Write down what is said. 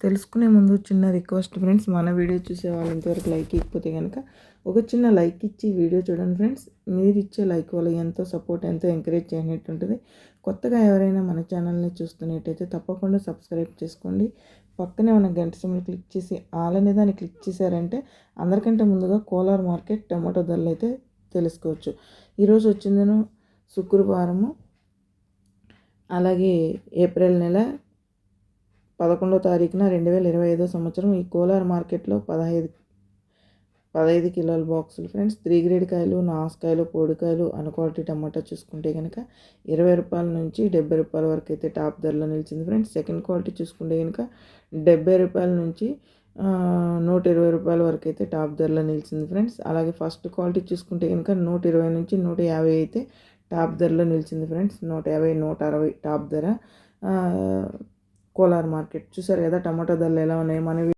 తెలుసుకునే ముందు చిన్న రిక్వెస్ట్ ఫ్రెండ్స్ మన వీడియో చూసే వాళ్ళు ఇంతవరకు లైక్ ఇవ్వకపోతే కనుక ఒక చిన్న లైక్ ఇచ్చి వీడియో చూడండి ఫ్రెండ్స్. మీరు ఇచ్చే లైక్ వల్ల ఎంతో సపోర్ట్ ఎంతో ఎంకరేజ్ చేయనట్టు ఉంటుంది. కొత్తగా ఎవరైనా మన ఛానల్ని చూస్తున్నట్టయితే తప్పకుండా సబ్స్క్రైబ్ చేసుకోండి. పక్కనే ఉన్న గంట సింబల్ క్లిక్ చేసి ఆల్ అనే దాన్ని క్లిక్ చేశారంటే అందరికంటే ముందుగా కోలార్ మార్కెట్ టమాటో ధరలు అయితే తెలుసుకోవచ్చు. ఈరోజు వచ్చిందను శుక్రవారము అలాగే ఏప్రిల్ నెల పదకొండో తారీఖున రెండు వేల ఇరవై ఐదో సంవత్సరం ఈ కోలార్ మార్కెట్లో పదహైదు పదహైదు కిలోల బాక్సులు. ఫ్రెండ్స్ త్రీ గ్రేడ్ కాయలు నాసుకాయలు పొడికాయలు అనుకోటి టమాటా చూసుకుంటే కనుక ఇరవై రూపాయల నుంచి డెబ్బై రూపాయల వరకు అయితే టాప్ ధరలో నిలిచింది. ఫ్రెండ్స్ సెకండ్ క్వాలిటీ చూసుకుంటే కనుక డెబ్బై రూపాయల నుంచి నూట ఇరవై రూపాయల వరకు అయితే టాప్ ధరలో నిలిచింది. ఫ్రెండ్స్ అలాగే ఫస్ట్ క్వాలిటీ చూసుకుంటే కనుక నూట ఇరవై నుంచి నూట యాభై అయితే టాప్ ధరలో నిలిచింది. ఫ్రెండ్స్ నూట యాభై నూట అరవై టాప్ ధర. కోలార్ మార్కెట్. చూసారు కదా టమాటో ధరలు ఎలా ఉన్నాయి? మన